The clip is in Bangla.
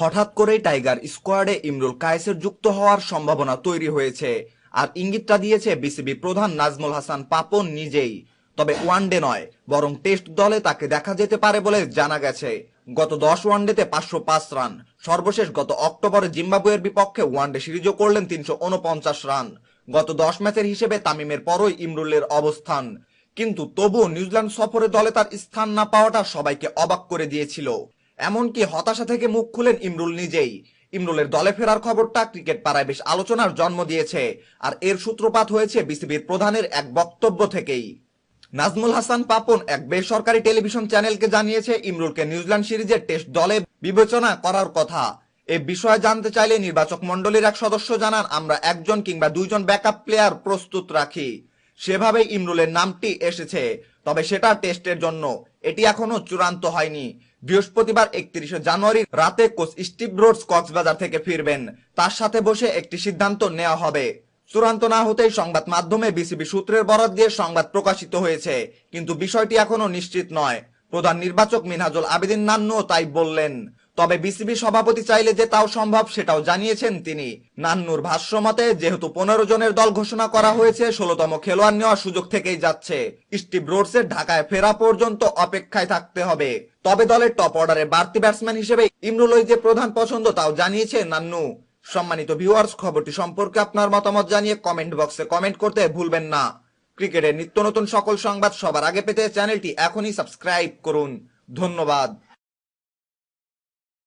হঠাৎ করেই টাইগার স্কোয়াডে ইমরুল কায়েসের যুক্ত হওয়ার সম্ভাবনা তৈরি হয়েছে। আর ইঙ্গিতটা দিয়েছে বিসিবি প্রধান নাজমুল হাসান পাপন নিজেই। তবে ওয়ানডে নয়, বরং টেস্ট দলে তাকে দেখা যেতে পারে বলে জানা গেছে। গত দশ ওয়ানডেতে পাঁচশো পাঁচ রান, সর্বশেষ গত অক্টোবরে জিম্বাবুয়ের বিপক্ষে ওয়ানডে সিরিজও করলেন তিনশো উনপঞ্চাশ রান। গত দশ ম্যাচের হিসেবে তামিমের পরই ইমরুলের অবস্থান। কিন্তু তবুও নিউজিল্যান্ড সফরে দলে তার স্থান না পাওয়াটা সবাইকে অবাক করে দিয়েছিল। এমনকি হতাশা থেকে মুখ খুলেন ইমরুল নিজেই। ইমরুলের দলে ফেরার খবরটা ক্রিকেট পাড়ায় বেশ আলোচনার জন্ম দিয়েছে, আর এর সূত্রপাত হয়েছে বিসিবির প্রধানের এক বক্তব্য থেকেই। নাজমুল হাসান পাপন এক বেসরকারি টেলিভিশন চ্যানেলকে জানিয়েছে, ইমরুলকে নিউজিল্যান্ড সিরিজের টেস্ট দলে বিবেচনা করার কথা। এ বিষয়ে জানতে চাইলে নির্বাচক মণ্ডলীর এক সদস্য জানান, আমরা একজন কিংবা দুইজন ব্যাকআপ প্লেয়ার প্রস্তুত রাখি। সেভাবে ইমরুলের নামটি এসেছে। তবে সেটা টেস্টের জন্য। এটি এখনও চূড়ান্ত হয়নি। বৃহস্পতিবার একত্রিশে জানুয়ারি রাতে কোচ স্টিভ রোডস কক্সবাজার থেকে ফিরবেন। তার সাথে বসে একটি সিদ্ধান্ত নেওয়া হবে। চূড়ান্ত না হতেই সংবাদ মাধ্যমে বিসিবি সূত্রের বরাত দিয়ে সংবাদ প্রকাশিত হয়েছে, কিন্তু বিষয়টি এখনও নিশ্চিত নয়। প্রধান নির্বাচক মিনহাজুল আবেদিন নান্নও তাই বললেন। তবে বিসিবি সভাপতি চাইলে যে তাও সম্ভব সেটাও জানিয়েছেন তিনি। নান্নুর ভাষ্য মতে যেহেতু পনেরো জনের দল ঘোষণা করা হয়েছে, ষোলতম খেলোয়াড় নেওয়ার সুযোগ থেকেই যাচ্ছে। স্টিভ রোডসের ঢাকায় ফেরা পর্যন্ত অপেক্ষায় থাকতে হবে। তবে দলের টপ অর্ডারে বাড়তি ব্যাটসম্যান হিসেবে ইমরুলই যে প্রধান পছন্দ তাও জানিয়েছে নান্নু। সম্মানিত ভিউয়ার্স, খবরটি সম্পর্কে আপনার মতামত জানিয়ে কমেন্ট বক্সে কমেন্ট করতে ভুলবেন না। ক্রিকেটের নিত্য নতুন সকল সংবাদ সবার আগে পেতে চ্যানেলটি এখনই সাবস্ক্রাইব করুন। ধন্যবাদ।